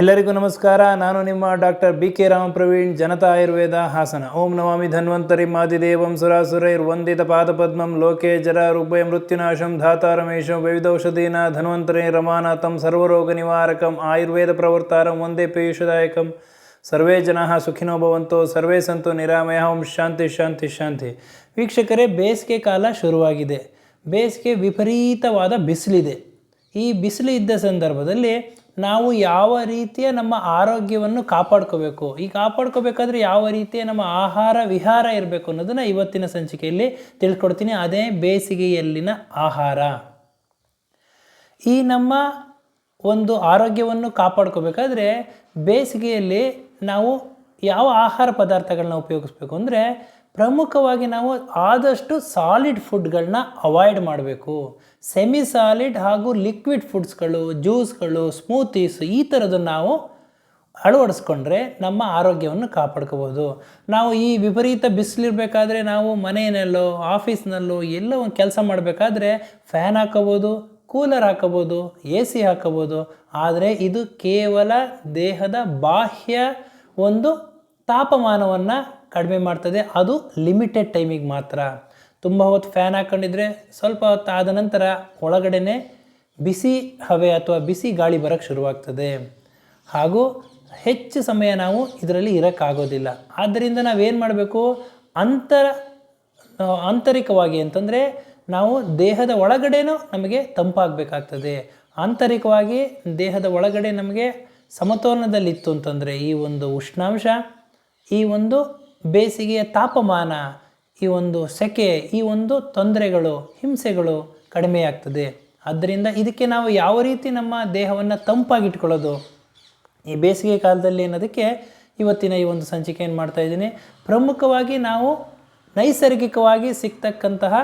ಎಲ್ಲರಿಗೂ ನಮಸ್ಕಾರ. ನಾನು ನಿಮ್ಮ doctor B K Rama Praveen Janata Ayurveda Hassan. ಓಂ ನಮಾಮಿ ಧನ್ವಂತರಿ ಮಾದಿದೇವಂ ಸುರಾಸುರೈರ್ ವಂದಿತ ಪಾದಪದ್ಮಂ ಲೋಕೆ ಜರ ರುಗ್ಭಯ ಮೃತ್ಯುನಾಶಂ ಧಾತಾರಮೇಶಂ ವಿವಿಧೌಷಧೀನ ಧನ್ವಂತರಿ ರಮಾನಾಥಂ ಸರ್ವರೋಗ ನಿವಾರಕಂ ಆಯುರ್ವೇದ ಪ್ರವರ್ತಾರಂ ವಂದೇ ಪೀಯೂಷದಾಯಕಂ. ಸರ್ವೇ ಜನ ಸುಖಿನೋ ಭವಂತೋ, ಸರ್ವೇ ಸಂತು ನಿರಾಮಯ. ಓಂ ಶಾಂತಿ ಶಾಂತಿ ಶಾಂತಿ. ವೀಕ್ಷಕರೇ, ಬೇಸಿಗೆ ಕಾಲ ಶುರುವಾಗಿದೆ. ಬೇಸಿಗೆ ವಿಪರೀತವಾದ ಬಿಸಿಲಿದೆ. ಈ ಬಿಸಿಲು ಇದ್ದ ಸಂದರ್ಭದಲ್ಲಿ ನಾವು ಯಾವ ರೀತಿಯ ನಮ್ಮ ಆರೋಗ್ಯವನ್ನು ಕಾಪಾಡ್ಕೋಬೇಕು? ಈ ಕಾಪಾಡ್ಕೋಬೇಕಾದ್ರೆ ಯಾವ ರೀತಿಯ ನಮ್ಮ ಆಹಾರ ವಿಹಾರ ಇರಬೇಕು ಅನ್ನೋದನ್ನು ಇವತ್ತಿನ ಸಂಚಿಕೆಯಲ್ಲಿ ತಿಳ್ಕೊಡ್ತೀನಿ. ಅದೇ ಬೇಸಿಗೆಯಲ್ಲಿನ ಆಹಾರ. ಈ ನಮ್ಮ ಒಂದು ಆರೋಗ್ಯವನ್ನು ಕಾಪಾಡ್ಕೋಬೇಕಾದ್ರೆ ಬೇಸಿಗೆಯಲ್ಲಿ ನಾವು ಯಾವ ಆಹಾರ ಪದಾರ್ಥಗಳನ್ನ ಉಪಯೋಗಿಸ್ಬೇಕು ಅಂದರೆ ಪ್ರಮುಖವಾಗಿ ನಾವು ಆದಷ್ಟು ಸಾಲಿಡ್ ಫುಡ್ಗಳನ್ನ ಅವಾಯ್ಡ್ ಮಾಡಬೇಕು. ಸೆಮಿ ಸಾಲಿಡ್ ಹಾಗೂ ಲಿಕ್ವಿಡ್ ಫುಡ್ಸ್ಗಳು ಜ್ಯೂಸ್ಗಳು ಸ್ಮೂತೀಸ್ ಈ ಥರದನ್ನು ನಾವು ಅಳವಡಿಸ್ಕೊಂಡ್ರೆ ನಮ್ಮ ಆರೋಗ್ಯವನ್ನು ಕಾಪಾಡ್ಕೋಬೋದು. ನಾವು ಈ ವಿಪರೀತ ಬಿಸಿಲಿರಬೇಕಾದ್ರೆ ನಾವು ಮನೆಯಲ್ಲೋ ಆಫೀಸ್ನಲ್ಲೋ ಎಲ್ಲೋ ಒಂದು ಕೆಲಸ ಮಾಡಬೇಕಾದ್ರೆ ಫ್ಯಾನ್ ಹಾಕೋಬೋದು ಕೂಲರ್ ಹಾಕೋಬೋದು ಎ ಸಿ ಹಾಕೋಬೋದು. ಆದರೆ ಇದು ಕೇವಲ ದೇಹದ ಬಾಹ್ಯ ಒಂದು ತಾಪಮಾನವನ್ನು ಕಡಿಮೆ ಮಾಡ್ತದೆ. ಅದು ಲಿಮಿಟೆಡ್ ಟೈಮಿಗೆ ಮಾತ್ರ. ತುಂಬ ಹೊತ್ತು ಫ್ಯಾನ್ ಹಾಕ್ಕೊಂಡಿದ್ರೆ ಸ್ವಲ್ಪ ಹೊತ್ತು ಆದ ನಂತರ ಒಳಗಡೆನೆ ಬಿಸಿ ಹವೆ ಅಥವಾ ಬಿಸಿ ಗಾಳಿ ಬರೋಕ್ಕೆ ಶುರುವಾಗ್ತದೆ. ಹಾಗೂ ಹೆಚ್ಚು ಸಮಯ ನಾವು ಇದರಲ್ಲಿ ಇರೋಕ್ಕಾಗೋದಿಲ್ಲ. ಆದ್ದರಿಂದ ನಾವೇನು ಮಾಡಬೇಕು? ಅಂತರ ಆಂತರಿಕವಾಗಿ ಅಂತಂದರೆ ನಾವು ದೇಹದ ಒಳಗಡೆನೂ ನಮಗೆ ತಂಪಾಗಬೇಕಾಗ್ತದೆ. ಆಂತರಿಕವಾಗಿ ದೇಹದ ಒಳಗಡೆ ನಮಗೆ ಸಮತೋಲನದಲ್ಲಿತ್ತು ಅಂತಂದರೆ ಈ ಒಂದು ಉಷ್ಣಾಂಶ, ಈ ಒಂದು ಬೇಸಿಗೆಯ ತಾಪಮಾನ ಈ ಒಂದು ಸೆಕೆ, ಈ ಒಂದು ತೊಂದರೆಗಳು, ಹಿಂಸೆಗಳು ಕಡಿಮೆಯಾಗ್ತದೆ. ಆದ್ದರಿಂದ ಇದಕ್ಕೆ ನಾವು ಯಾವ ರೀತಿ ನಮ್ಮ ದೇಹವನ್ನು ತಂಪಾಗಿಟ್ಕೊಳ್ಳೋದು? ಈ ಬೇಸಿಗೆ ಕಾಲದಲ್ಲಿ ಅನ್ನೋದಕ್ಕೆ ಇವತ್ತಿನ ಈ ಒಂದು ಸಂಚಿಕೆ ಏನು ಮಾಡ್ತಾ ಇದ್ದೀನಿ. ಪ್ರಮುಖವಾಗಿ ನಾವು ನೈಸರ್ಗಿಕವಾಗಿ ಸಿಗ್ತಕ್ಕಂತಹ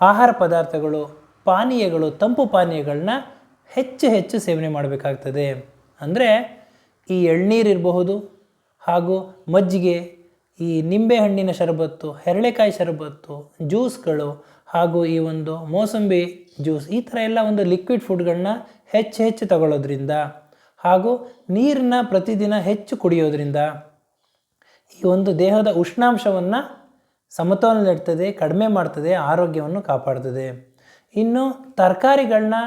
ಆಹಾರ ಪದಾರ್ಥಗಳು, ಪಾನೀಯಗಳು, ತಂಪು ಪಾನೀಯಗಳನ್ನ ಹೆಚ್ಚು ಹೆಚ್ಚು ಸೇವನೆ ಮಾಡಬೇಕಾಗ್ತದೆ. ಅಂದರೆ ಈ ಎಳ್ನೀರಿರಬಹುದು ಹಾಗೂ ಮಜ್ಜಿಗೆ, ಈ ನಿಂಬೆಹಣ್ಣಿನ ಶರಬತ್ತು, ಹೆರಳೆಕಾಯಿ ಶರಬತ್ತು, ಜ್ಯೂಸ್ಗಳು ಹಾಗೂ ಈ ಒಂದು ಮೋಸಂಬಿ ಜ್ಯೂಸ್, ಈ ಥರ ಎಲ್ಲ ಒಂದು ಲಿಕ್ವಿಡ್ ಫುಡ್ಗಳನ್ನ ಹೆಚ್ಚು ಹೆಚ್ಚು ತಗೊಳ್ಳೋದ್ರಿಂದ ಹಾಗೂ ನೀರನ್ನ ಪ್ರತಿದಿನ ಹೆಚ್ಚು ಕುಡಿಯೋದ್ರಿಂದ ಈ ಒಂದು ದೇಹದ ಉಷ್ಣಾಂಶವನ್ನು ಸಮತೋಲನದಲ್ಲಿಡ್ತದೆ ಕಡಿಮೆ ಮಾಡ್ತದೆ, ಆರೋಗ್ಯವನ್ನು ಕಾಪಾಡ್ತದೆ. ಇನ್ನು ತರಕಾರಿಗಳನ್ನ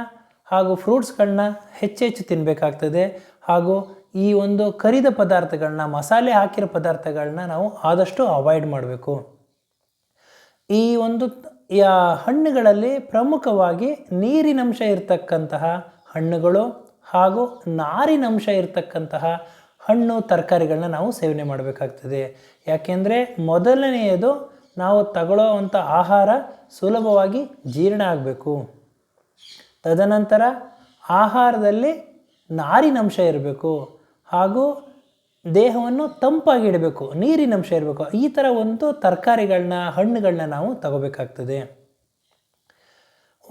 ಹಾಗೂ ಫ್ರೂಟ್ಸ್ಗಳನ್ನ ಹೆಚ್ಚೆಚ್ಚು ತಿನ್ನಬೇಕಾಗ್ತದೆ ಹಾಗೂ ಈ ಒಂದು ಕರಿದ ಪದಾರ್ಥಗಳನ್ನ ಮಸಾಲೆ ಹಾಕಿರೋ ಪದಾರ್ಥಗಳನ್ನ ನಾವು ಆದಷ್ಟು ಅವಾಯ್ಡ್ ಮಾಡಬೇಕು. ಈ ಒಂದು ಹಣ್ಣುಗಳಲ್ಲಿ ಪ್ರಮುಖವಾಗಿ ನೀರಿನಂಶ ಇರತಕ್ಕಂತಹ ಹಣ್ಣುಗಳು ಹಾಗೂ ನಾರಿನಂಶ ಇರತಕ್ಕಂತಹ ಹಣ್ಣು ತರಕಾರಿಗಳನ್ನ ನಾವು ಸೇವನೆ ಮಾಡಬೇಕಾಗ್ತದೆ. ಯಾಕೆಂದರೆ ಮೊದಲನೆಯದು ನಾವು ತಗೊಳ್ಳೋವಂಥ ಆಹಾರ ಸುಲಭವಾಗಿ ಜೀರ್ಣ ಆಗಬೇಕು. ತದನಂತರ ಆಹಾರದಲ್ಲಿ ನಾರಿನಂಶ ಇರಬೇಕು. ಹಾಗೂ ದೇಹವನ್ನು ತಂಪಾಗಿಡಬೇಕು ನೀರಿನಂಶ ಇರಬೇಕು ಈ ಥರ ಒಂದು ತರಕಾರಿಗಳನ್ನ, ಹಣ್ಣುಗಳನ್ನ ನಾವು ತಗೋಬೇಕಾಗ್ತದೆ.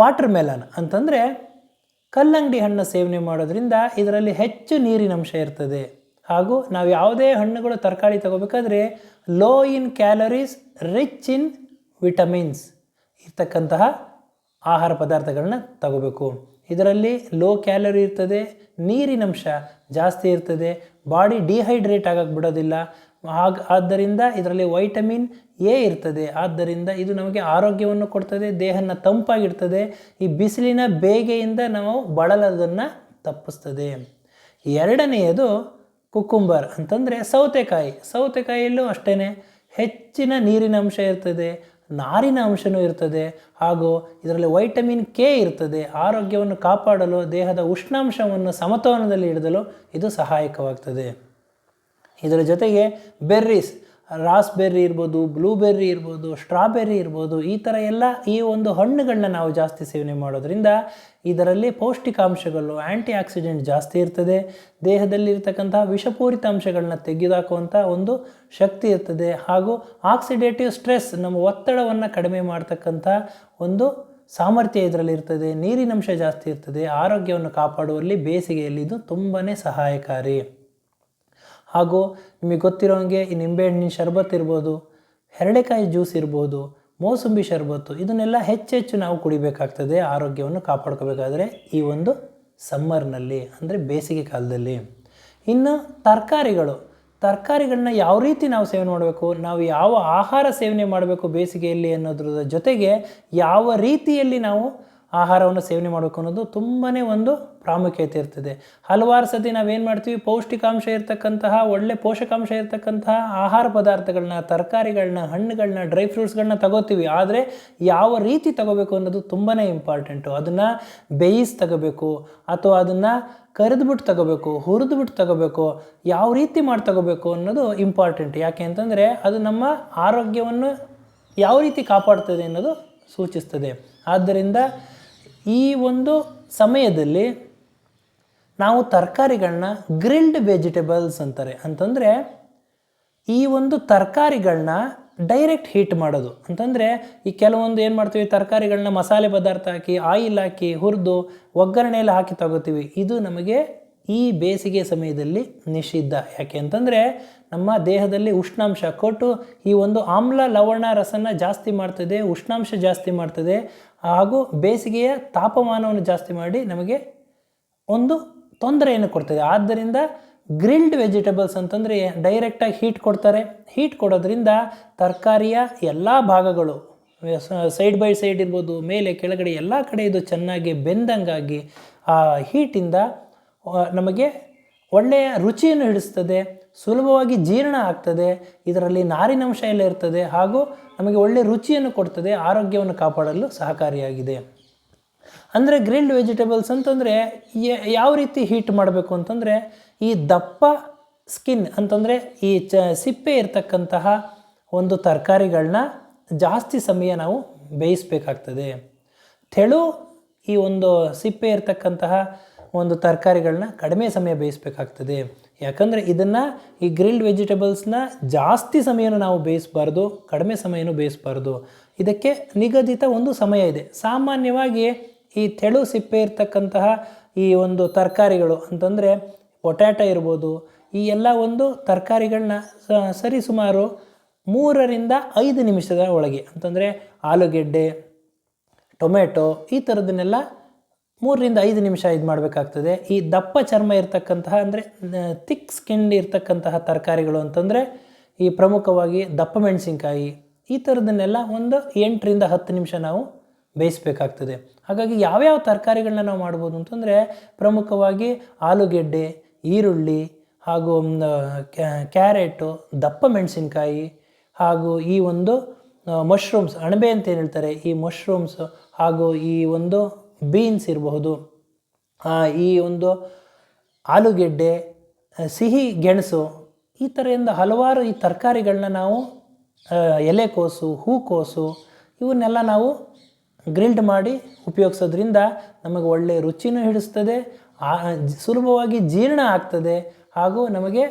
ವಾಟರ್ ಮೆಲನ್ ಅಂತಂದರೆ ಕಲ್ಲಂಗಡಿ ಹಣ್ಣು ಸೇವನೆ ಮಾಡೋದ್ರಿಂದ ಇದರಲ್ಲಿ ಹೆಚ್ಚು ನೀರಿನಂಶ ಇರ್ತದೆ. ಹಾಗೂ ನಾವು ಯಾವುದೇ ಹಣ್ಣುಗಳು ತರಕಾರಿ ತಗೋಬೇಕಾದ್ರೆ low in calories rich in vitamins ಇರ್ತಕ್ಕಂತಹ ಆಹಾರ ಪದಾರ್ಥಗಳನ್ನ ತಗೋಬೇಕು. ಇದರಲ್ಲಿ ಲೋ ಕ್ಯಾಲರಿ ಇರ್ತದೆ ನೀರಿನಂಶ ಜಾಸ್ತಿ ಇರ್ತದೆ. ಬಾಡಿ ಡಿಹೈಡ್ರೇಟ್ ಆಗಕ್ಕೆ ಬಿಡೋದಿಲ್ಲ. ಹಾಗ, ಆದ್ದರಿಂದ ಇದರಲ್ಲಿ ವೈಟಮಿನ್ ಎ ಇರ್ತದೆ. ಆದ್ದರಿಂದ ಇದು ನಮಗೆ ಆರೋಗ್ಯವನ್ನು ಕೊಡ್ತದೆ, ದೇಹನ ತಂಪಾಗಿಡ್ತದೆ, ಈ ಬಿಸಿಲಿನ ಬೇಗೆಯಿಂದ ನಾವು ಬಳಲೋದನ್ನು ತಪ್ಪಿಸ್ತದೆ. ಎರಡನೆಯದು ಕುಕುಂಬರ್ ಅಂತಂದರೆ ಸೌತೆಕಾಯಿ. ಸೌತೆಕಾಯಿಯಲ್ಲೂ ಅಷ್ಟೇ ಹೆಚ್ಚಿನ ನೀರಿನ ಅಂಶ ಇರ್ತದೆ. ನಾರಿನ ಅಂಶನೂ ಇರ್ತದೆ ಹಾಗೂ ಇದರಲ್ಲಿ ವೈಟಮಿನ್ ಕೆ ಇರ್ತದೆ. ಆರೋಗ್ಯವನ್ನು ಕಾಪಾಡಲು, ದೇಹದ ಉಷ್ಣಾಂಶವನ್ನು ಸಮತೋಲನದಲ್ಲಿ ಹಿಡಿದಲು ಇದು ಸಹಾಯಕವಾಗ್ತದೆ. ಇದರ ಜೊತೆಗೆ ಬೆರ್ರೀಸ್ ರಾಸ್ಬೆರ್ರಿ ಇರ್ಬೋದು, ಬ್ಲೂಬೆರ್ರಿ ಇರ್ಬೋದು, ಸ್ಟ್ರಾಬೆರ್ರಿ ಇರ್ಬೋದು, ಈ ಥರ ಎಲ್ಲ ಈ ಒಂದು ಹಣ್ಣುಗಳನ್ನ ನಾವು ಜಾಸ್ತಿ ಸೇವನೆ ಮಾಡೋದ್ರಿಂದ ಇದರಲ್ಲಿ ಪೌಷ್ಟಿಕಾಂಶಗಳು ಆ್ಯಂಟಿ ಆಕ್ಸಿಡೆಂಟ್ ಜಾಸ್ತಿ ಇರ್ತದೆ. ದೇಹದಲ್ಲಿ ಇರ್ತಕ್ಕಂತಹ ವಿಷಪೂರಿತ ಅಂಶಗಳನ್ನ ತೆಗೆದುಹಾಕುವಂಥ ಒಂದು ಶಕ್ತಿ ಇರ್ತದೆ. ಹಾಗೂ ಆಕ್ಸಿಡೇಟಿವ್ ಸ್ಟ್ರೆಸ್ ನಮ್ಮ ಒತ್ತಡವನ್ನು ಕಡಿಮೆ ಮಾಡ್ತಕ್ಕಂಥ ಒಂದು ಸಾಮರ್ಥ್ಯ ಇದರಲ್ಲಿ ಇರ್ತದೆ ನೀರಿನಂಶ ಜಾಸ್ತಿ ಇರ್ತದೆ. ಆರೋಗ್ಯವನ್ನು ಕಾಪಾಡುವಲ್ಲಿ ಬೇಸಿಗೆಯಲ್ಲಿ ಇದು ತುಂಬಾ ಸಹಾಯಕಾರಿ. ಹಾಗೂ ನಿಮಗೆ ಗೊತ್ತಿರೋಂಗೆ ಈ ನಿಂಬೆಹಣ್ಣಿನ ಶರ್ಬತ್ ಇರ್ಬೋದು ಹೆರಳೆಕಾಯಿ ಜ್ಯೂಸ್ ಇರ್ಬೋದು, ಮೋಸಂಬಿ ಶರ್ಬತ್ತು, ಇದನ್ನೆಲ್ಲ ಹೆಚ್ಚೆಚ್ಚು ನಾವು ಕುಡಿಬೇಕಾಗ್ತದೆ, ಆರೋಗ್ಯವನ್ನು ಕಾಪಾಡ್ಕೋಬೇಕಾದ್ರೆ ಈ ಒಂದು ಸಮ್ಮರ್ನಲ್ಲಿ, ಅಂದರೆ ಬೇಸಿಗೆ ಕಾಲದಲ್ಲಿ. ಇನ್ನು ತರಕಾರಿಗಳು, ತರಕಾರಿಗಳನ್ನ ಯಾವ ರೀತಿ ನಾವು ಸೇವನೆ ಮಾಡಬೇಕು, ನಾವು ಯಾವ ಆಹಾರ ಸೇವನೆ ಮಾಡಬೇಕು ಬೇಸಿಗೆಯಲ್ಲಿ ಅನ್ನೋದ್ರ ಜೊತೆಗೆ ಯಾವ ರೀತಿಯಲ್ಲಿ ನಾವು ಆಹಾರವನ್ನು ಸೇವನೆ ಮಾಡಬೇಕು ಅನ್ನೋದು ತುಂಬಾ ಒಂದು ಪ್ರಾಮುಖ್ಯತೆ ಇರ್ತದೆ. ಹಲವಾರು ಸತಿ ನಾವೇನು ಮಾಡ್ತೀವಿ, ಪೌಷ್ಟಿಕಾಂಶ ಇರತಕ್ಕಂತಹ, ಒಳ್ಳೆ ಪೋಷಕಾಂಶ ಇರತಕ್ಕಂತಹ ಆಹಾರ ಪದಾರ್ಥಗಳನ್ನ, ತರಕಾರಿಗಳನ್ನ, ಹಣ್ಣುಗಳನ್ನ, ಡ್ರೈ ಫ್ರೂಟ್ಸ್ಗಳನ್ನ ತಗೋತೀವಿ. ಆದರೆ ಯಾವ ರೀತಿ ತಗೋಬೇಕು ಅನ್ನೋದು ತುಂಬಾ ಇಂಪಾರ್ಟೆಂಟು. ಅದನ್ನು ಬೇಯಿಸಿ ತಗೋಬೇಕು, ಅಥವಾ ಅದನ್ನು ಕರೆದ್ಬಿಟ್ಟು ತಗೋಬೇಕು, ಹುರಿದ್ಬಿಟ್ಟು ತಗೋಬೇಕು, ಯಾವ ರೀತಿ ಮಾಡಿ ತಗೋಬೇಕು ಅನ್ನೋದು ಇಂಪಾರ್ಟೆಂಟ್. ಯಾಕೆ ಅಂತಂದರೆ ಅದು ನಮ್ಮ ಆರೋಗ್ಯವನ್ನು ಯಾವ ರೀತಿ ಕಾಪಾಡ್ತದೆ ಅನ್ನೋದು ಸೂಚಿಸ್ತದೆ. ಆದ್ದರಿಂದ ಈ ಒಂದು ಸಮಯದಲ್ಲಿ ನಾವು ತರಕಾರಿಗಳನ್ನ ಗ್ರಿಲ್ಡ್ ವೆಜಿಟೇಬಲ್ಸ್ ಅಂತಾರೆ. ಅಂತಂದರೆ ಈ ಒಂದು ತರಕಾರಿಗಳನ್ನ ಡೈರೆಕ್ಟ್ ಹೀಟ್ ಮಾಡೋದು. ಅಂತಂದರೆ ಈ ಕೆಲವೊಂದು ಏನು ಮಾಡ್ತೀವಿ, ತರಕಾರಿಗಳನ್ನ ಮಸಾಲೆ ಪದಾರ್ಥ ಹಾಕಿ ಆಯಿಲ್ ಹಾಕಿ ಹುರಿದು ಒಗ್ಗರಣೆಯಲ್ಲಿ ಹಾಕಿ ತಗೋತೀವಿ. ಇದು ನಮಗೆ ಈ ಬೇಸಿಗೆ ಸಮಯದಲ್ಲಿ ನಿಷಿದ್ಧ. ಯಾಕೆ ಅಂತಂದರೆ ನಮ್ಮ ದೇಹದಲ್ಲಿ ಉಷ್ಣಾಂಶ ಕೊಟ್ಟು ಈ ಒಂದು ಆಮ್ಲ ಲವಣ ರಸನ ಜಾಸ್ತಿ ಮಾಡ್ತದೆ, ಉಷ್ಣಾಂಶ ಜಾಸ್ತಿ ಮಾಡ್ತದೆ, ಹಾಗೂ ಬೇಸಿಗೆಯ ತಾಪಮಾನವನ್ನು ಜಾಸ್ತಿ ಮಾಡಿ ನಮಗೆ ಒಂದು ತೊಂದರೆಯನ್ನು ಕೊಡ್ತದೆ. ಆದ್ದರಿಂದ ಗ್ರಿಲ್ಡ್ ವೆಜಿಟೇಬಲ್ಸ್ ಅಂತಂದರೆ ಡೈರೆಕ್ಟಾಗಿ ಹೀಟ್ ಕೊಡ್ತಾರೆ. ಹೀಟ್ ಕೊಡೋದ್ರಿಂದ ತರಕಾರಿಯ ಎಲ್ಲ ಭಾಗಗಳು ಸೈಡ್ ಬೈ ಸೈಡ್ ಇರ್ಬೋದು, ಮೇಲೆ, ಕೆಳಗಡೆ ಎಲ್ಲ ಕಡೆ ಇದು ಚೆನ್ನಾಗಿ ಬೆಂದಂಗಾಗಿ ಆ ಹೀಟಿಂದ ನಮಗೆ ಒಳ್ಳೆಯ ರುಚಿಯನ್ನು ಹಿಡಿಸ್ತದೆ, ಸುಲಭವಾಗಿ ಜೀರ್ಣ ಆಗ್ತದೆ, ಇದರಲ್ಲಿ ನಾರಿನಂಶ ಎಲ್ಲ ಇರ್ತದೆ, ಹಾಗೂ ನಮಗೆ ಒಳ್ಳೆಯ ರುಚಿಯನ್ನು ಕೊಡ್ತದೆ, ಆರೋಗ್ಯವನ್ನು ಕಾಪಾಡಲು ಸಹಕಾರಿಯಾಗಿದೆ. ಅಂದರೆ ಗ್ರಿಲ್ಡ್ ವೆಜಿಟೇಬಲ್ಸ್ ಅಂತಂದರೆ ಯಾವ ರೀತಿ ಹೀಟ್ ಮಾಡಬೇಕು ಅಂತಂದರೆ ಈ ದಪ್ಪ ಸ್ಕಿನ್ ಅಂತಂದರೆ ಈ ಚ, ಸಿಪ್ಪೆ ಇರತಕ್ಕಂತಹ ಒಂದು ತರಕಾರಿಗಳನ್ನ ಜಾಸ್ತಿ ಸಮಯ ನಾವು ಬೇಯಿಸಬೇಕಾಗ್ತದೆ. ತೆಳು ಈ ಒಂದು ಸಿಪ್ಪೆ ಇರ್ತಕ್ಕಂತಹ ಒಂದು ತರಕಾರಿಗಳನ್ನ ಕಡಿಮೆ ಸಮಯ ಬೇಯಿಸಬೇಕಾಗ್ತದೆ. ಯಾಕಂದರೆ ಇದನ್ನು ಈ ಗ್ರಿಲ್ಡ್ ವೆಜಿಟೇಬಲ್ಸ್ನ ಜಾಸ್ತಿ ಸಮಯನೂ ನಾವು ಬೇಯಿಸಬಾರ್ದು, ಕಡಿಮೆ ಸಮಯನೂ ಬೇಯಿಸಬಾರ್ದು. ಇದಕ್ಕೆ ನಿಗದಿತ ಒಂದು ಸಮಯ ಇದೆ. ಸಾಮಾನ್ಯವಾಗಿ ಈ ತೆಳು ಸಿಪ್ಪೆ ಇರತಕ್ಕಂತಹ ಈ ಒಂದು ತರಕಾರಿಗಳು ಅಂತಂದರೆ ಪೊಟ್ಯಾಟೊ ಇರ್ಬೋದು, ಈ ಎಲ್ಲ ಒಂದು ತರಕಾರಿಗಳನ್ನ ಸರಿಸುಮಾರು ಮೂರರಿಂದ ಐದು ನಿಮಿಷದ ಒಳಗೆ, ಅಂತಂದರೆ ಆಲೂಗೆಡ್ಡೆ ಟೊಮೆಟೊ ಈ ಥರದನ್ನೆಲ್ಲ ಮೂರರಿಂದ ಐದು ನಿಮಿಷ ಇದು ಮಾಡಬೇಕಾಗ್ತದೆ. ಈ ದಪ್ಪ ಚರ್ಮ ಇರತಕ್ಕಂತಹ ಅಂದರೆ ತಿಕ್ ಸ್ಕಿನ್ ಇರತಕ್ಕಂತಹ ತರಕಾರಿಗಳು ಅಂತಂದರೆ, ಈ ಪ್ರಮುಖವಾಗಿ ದಪ್ಪ ಮೆಣಸಿನ್ಕಾಯಿ, ಈ ಥರದನ್ನೆಲ್ಲ ಒಂದು ಎಂಟರಿಂದ ಹತ್ತು ನಿಮಿಷ ನಾವು ಬೇಯಿಸಬೇಕಾಗ್ತದೆ. ಹಾಗಾಗಿ ಯಾವ್ಯಾವ ತರಕಾರಿಗಳನ್ನ ನಾವು ಮಾಡ್ಬೋದು ಅಂತಂದರೆ, ಪ್ರಮುಖವಾಗಿ ಆಲೂಗೆಡ್ಡೆ, ಈರುಳ್ಳಿ ಹಾಗೂ ಕ್ಯಾರೆಟು, ದಪ್ಪ ಮೆಣಸಿನ್ಕಾಯಿ ಹಾಗೂ ಈ ಒಂದು ಮಶ್ರೂಮ್ಸ್ ಅಣಬೆ ಅಂತ ಏನು ಹೇಳ್ತಾರೆ? ಈ ಮಶ್ರೂಮ್ಸ್ ಹಾಗೂ ಈ ಒಂದು ಬೀನ್ಸ್ ಇರಬಹುದು ಈ ಒಂದು ಆಲೂಗೆಡ್ಡೆ ಸಿಹಿ ಗೆಣಸು, ಈ ಥರದಿಂದ ಹಲವಾರು ಈ ತರಕಾರಿಗಳನ್ನ ನಾವು ಎಲೆಕೋಸು ಹೂಕೋಸು ಇವನ್ನೆಲ್ಲ ನಾವು ಗ್ರಿಲ್ಡ್ ಮಾಡಿ ಉಪಯೋಗಿಸೋದ್ರಿಂದ ನಮಗೆ ಒಳ್ಳೆಯ ರುಚಿನೂ ಹಿಡಿಸ್ತದೆ ಸುಲಭವಾಗಿ ಜೀರ್ಣ ಆಗ್ತದೆ ಹಾಗೂ ನಮಗೆ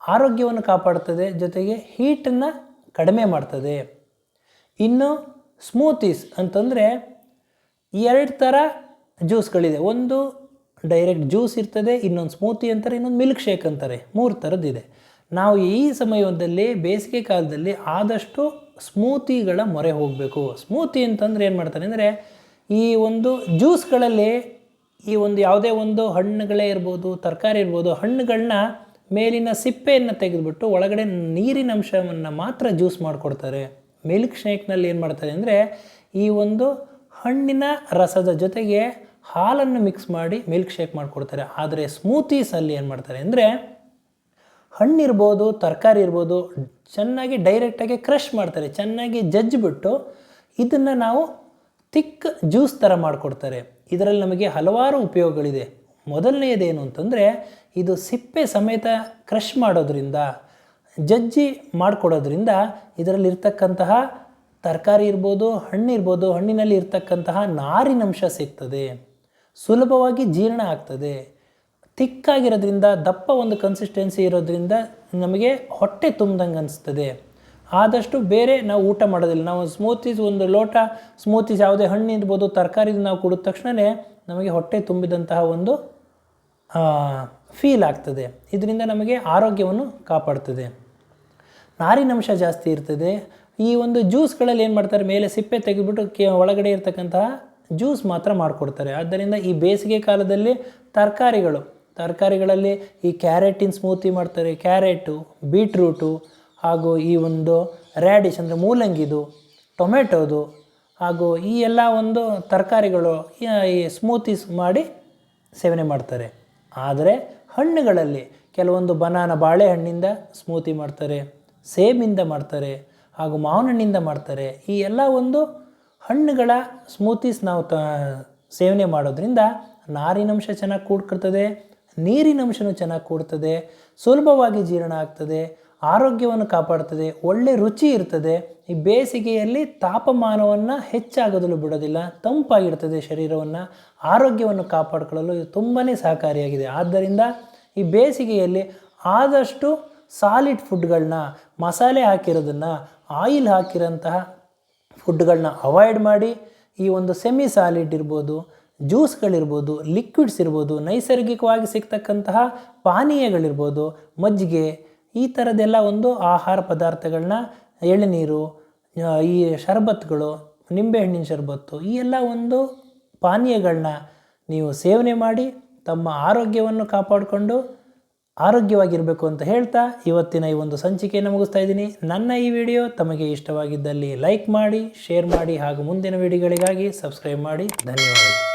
ಆರೋಗ್ಯವನ್ನು ಕಾಪಾಡ್ತದೆ, ಜೊತೆಗೆ ಹೀಟನ್ನು ಕಡಿಮೆ ಮಾಡ್ತದೆ. ಇನ್ನು ಸ್ಮೂತೀಸ್ ಅಂತಂದರೆ ಎರಡು ಥರ ಜ್ಯೂಸ್ಗಳಿದೆ. ಒಂದು ಡೈರೆಕ್ಟ್ ಜ್ಯೂಸ್ ಇರ್ತದೆ, ಇನ್ನೊಂದು ಸ್ಮೂತಿ ಅಂತಾರೆ, ಇನ್ನೊಂದು ಮಿಲ್ಕ್ ಶೇಕ್ ಅಂತಾರೆ. ಮೂರು ಥರದ್ದಿದೆ ನಾವು ಈ ಸಮಯದಲ್ಲಿ, ಬೇಸಿಗೆ ಕಾಲದಲ್ಲಿ ಆದಷ್ಟು ಸ್ಮೂತಿಗಳ ಮೊರೆ ಹೋಗಬೇಕು. ಸ್ಮೂತಿ ಅಂತಂದರೆ ಏನು ಮಾಡ್ತಾರೆ ಅಂದರೆ, ಈ ಒಂದು ಜ್ಯೂಸ್ಗಳಲ್ಲಿ ಈ ಒಂದು ಯಾವುದೇ ಒಂದು ಹಣ್ಣುಗಳೇ ಇರ್ಬೋದು, ತರಕಾರಿ ಇರ್ಬೋದು, ಹಣ್ಣುಗಳನ್ನ ಮೇಲಿನ ಸಿಪ್ಪೆಯನ್ನು ತೆಗೆದುಬಿಟ್ಟು ಒಳಗಡೆ ನೀರಿನ ಅಂಶವನ್ನು ಮಾತ್ರ ಜ್ಯೂಸ್ ಮಾಡಿಕೊಡ್ತಾರೆ. ಮಿಲ್ಕ್ ಶೇಕ್ನಲ್ಲಿ ಏನು ಮಾಡ್ತಾರೆ ಅಂದರೆ, ಈ ಒಂದು ಹಣ್ಣಿನ ರಸದ ಜೊತೆಗೆ ಹಾಲನ್ನು ಮಿಕ್ಸ್ ಮಾಡಿ ಮಿಲ್ಕ್ ಶೇಕ್ ಮಾಡಿಕೊಡ್ತಾರೆ. ಆದರೆ ಸ್ಮೂತೀಸಲ್ಲಿ ಏನು ಮಾಡ್ತಾರೆ ಅಂದರೆ ಹಣ್ಣಿರ್ಬೋದು ತರಕಾರಿ ಇರ್ಬೋದು, ಚೆನ್ನಾಗಿ ಡೈರೆಕ್ಟಾಗಿ ಕ್ರಷ್ ಮಾಡ್ತಾರೆ. ಚೆನ್ನಾಗಿ ಜಜ್ಜಿಬಿಟ್ಟು ಇದನ್ನು ನಾವು ತಿಕ್ ಜ್ಯೂಸ್ ಥರ ಮಾಡಿಕೊಡ್ತಾರೆ. ಇದರಲ್ಲಿ ನಮಗೆ ಹಲವಾರು ಉಪಯೋಗಗಳಿದೆ. ಮೊದಲನೆಯದೇನು ಅಂತಂದರೆ ಇದು ಸಿಪ್ಪೆ ಸಮೇತ ಕ್ರಷ್ ಮಾಡೋದ್ರಿಂದ, ಜಜ್ಜಿ ಮಾಡಿಕೊಡೋದ್ರಿಂದ ಇದರಲ್ಲಿರ್ತಕ್ಕಂತಹ ತರಕಾರಿ ಇರ್ಬೋದು ಹಣ್ಣಿರ್ಬೋದು ಹಣ್ಣಿನಲ್ಲಿ ಇರ್ತಕ್ಕಂತಹ ನಾರಿನಂಶ ಸಿಗ್ತದೆ. ಸುಲಭವಾಗಿ ಜೀರ್ಣ ಆಗ್ತದೆ. ತಿಕ್ಕಾಗಿರೋದ್ರಿಂದ, ದಪ್ಪ ಒಂದು ಕನ್ಸಿಸ್ಟೆನ್ಸಿ ಇರೋದ್ರಿಂದ ನಮಗೆ ಹೊಟ್ಟೆ ತುಂಬ್ದಂಗೆ ಅನಿಸ್ತದೆ. ಆದಷ್ಟು ಬೇರೆ ನಾವು ಊಟ ಮಾಡೋದಿಲ್ಲ. ನಾವು ಸ್ಮೂತೀಸ್ ಒಂದು ಲೋಟ ಸ್ಮೂತೀಸ್ ಯಾವುದೇ ಹಣ್ಣು ಇರ್ಬೋದು ತರಕಾರಿ ನಾವು ಕುಡಿದ ತಕ್ಷಣವೇ ನಮಗೆ ಹೊಟ್ಟೆ ತುಂಬಿದಂತಹ ಒಂದು ಫೀಲ್ ಆಗ್ತದೆ. ಇದರಿಂದ ನಮಗೆ ಆರೋಗ್ಯವನ್ನು ಕಾಪಾಡ್ತದೆ. ನಾರಿನಂಶ ಜಾಸ್ತಿ ಇರ್ತದೆ. ಈ ಒಂದು ಜ್ಯೂಸ್ಗಳಲ್ಲಿ ಏನು ಮಾಡ್ತಾರೆ? ಮೇಲೆ ಸಿಪ್ಪೆ ತೆಗೆದುಬಿಟ್ಟು ಕೆ ಒಳಗಡೆ ಇರತಕ್ಕಂತಹ ಜ್ಯೂಸ್ ಮಾತ್ರ ಮಾಡಿಕೊಡ್ತಾರೆ. ಆದ್ದರಿಂದ ಈ ಬೇಸಿಗೆ ಕಾಲದಲ್ಲಿ ತರಕಾರಿಗಳು, ತರಕಾರಿಗಳಲ್ಲಿ ಈ ಕ್ಯಾರೆಟಿನ ಸ್ಮೂತಿ ಮಾಡ್ತಾರೆ. ಕ್ಯಾರೆಟು, ಬೀಟ್ರೂಟು ಹಾಗೂ ಈ ಒಂದು ರ್ಯಾಡಿಶ್ ಅಂದರೆ ಮೂಲಂಗಿದು, ಟೊಮೆಟೋದು ಹಾಗೂ ಈ ಎಲ್ಲ ಒಂದು ತರಕಾರಿಗಳು ಈ ಸ್ಮೂತೀಸ್ ಮಾಡಿ ಸೇವನೆ ಮಾಡ್ತಾರೆ. ಆದರೆ ಹಣ್ಣುಗಳಲ್ಲಿ ಕೆಲವೊಂದು ಬನಾನ ಬಾಳೆಹಣ್ಣಿಂದ ಸ್ಮೂತಿ ಮಾಡ್ತಾರೆ, ಸೇಬಿಂದ ಮಾಡ್ತಾರೆ ಹಾಗೂ ಮಾವಿನಹಣ್ಣಿಂದ ಮಾಡ್ತಾರೆ. ಈ ಎಲ್ಲ ಒಂದು ಹಣ್ಣುಗಳ ಸ್ಮೂತೀಸ್ ನಾವು ತ, ಸೇವನೆ ಮಾಡೋದ್ರಿಂದ ನಾರಿನಂಶ ಚೆನ್ನಾಗಿ ಕೂಡ್ಕೊಳ್ತದೆ ನೀರಿನಂಶನೂ ಚೆನ್ನಾಗಿ ಕೂಡ್ತದೆ, ಸುಲಭವಾಗಿ ಜೀರ್ಣ ಆಗ್ತದೆ, ಆರೋಗ್ಯವನ್ನು ಕಾಪಾಡ್ತದೆ, ಒಳ್ಳೆ ರುಚಿ ಇರ್ತದೆ. ಈ ಬೇಸಿಗೆಯಲ್ಲಿ ತಾಪಮಾನವನ್ನು ಹೆಚ್ಚಾಗೋದಲು ಬಿಡೋದಿಲ್ಲ, ತಂಪಾಗಿರ್ತದೆ ಶರೀರವನ್ನು, ಆರೋಗ್ಯವನ್ನು ಕಾಪಾಡಿಕೊಳ್ಳಲು ಇದು ತುಂಬಾ ಸಹಕಾರಿಯಾಗಿದೆ. ಆದ್ದರಿಂದ ಈ ಬೇಸಿಗೆಯಲ್ಲಿ ಆದಷ್ಟು ಸಾಲಿಡ್ ಫುಡ್ಗಳನ್ನ ಮಸಾಲೆ ಹಾಕಿರೋದನ್ನು ಆಯಿಲ್ ಹಾಕಿರೋಂತಹ ಫುಡ್ಗಳನ್ನ ಅವಾಯ್ಡ್ ಮಾಡಿ, ಈ ಒಂದು ಸೆಮಿ ಸಾಲಿಡ್ ಇರ್ಬೋದು ಜ್ಯೂಸ್ಗಳಿರ್ಬೋದು ಲಿಕ್ವಿಡ್ಸ್ ಇರ್ಬೋದು, ನೈಸರ್ಗಿಕವಾಗಿ ಸಿಗ್ತಕ್ಕಂತಹ ಪಾನೀಯಗಳಿರ್ಬೋದು, ಮಜ್ಜಿಗೆ, ಈ ಥರದೆಲ್ಲ ಒಂದು ಆಹಾರ ಪದಾರ್ಥಗಳನ್ನ ಎಳನೀರು ಈ ಶರ್ಬತ್ಗಳು, ನಿಂಬೆಹಣ್ಣಿನ ಶರಬತ್ತು, ಈ ಎಲ್ಲ ಒಂದು ಪಾನೀಯಗಳನ್ನ ನೀವು ಸೇವನೆ ಮಾಡಿ, ತಮ್ಮ ಆರೋಗ್ಯವನ್ನು ಕಾಪಾಡಿಕೊಂಡು ಆರೋಗ್ಯವಾಗಿರಬೇಕು ಅಂತ ಹೇಳ್ತಾ ಇವತ್ತಿನ ಈ ಒಂದು ಸಂಚಿಕೆಯನ್ನು ಮುಗಿಸ್ತಾ ಇದ್ದೀನಿ. ನನ್ನ ಈ ವಿಡಿಯೋ ತಮಗೆ ಇಷ್ಟವಾಗಿದ್ದಲ್ಲಿ ಲೈಕ್ ಮಾಡಿ, ಶೇರ್ ಮಾಡಿ ಹಾಗೂ ಮುಂದಿನ ವಿಡಿಯೋಗಳಿಗಾಗಿ ಸಬ್ಸ್ಕ್ರೈಬ್ ಮಾಡಿ. ಧನ್ಯವಾದಗಳು.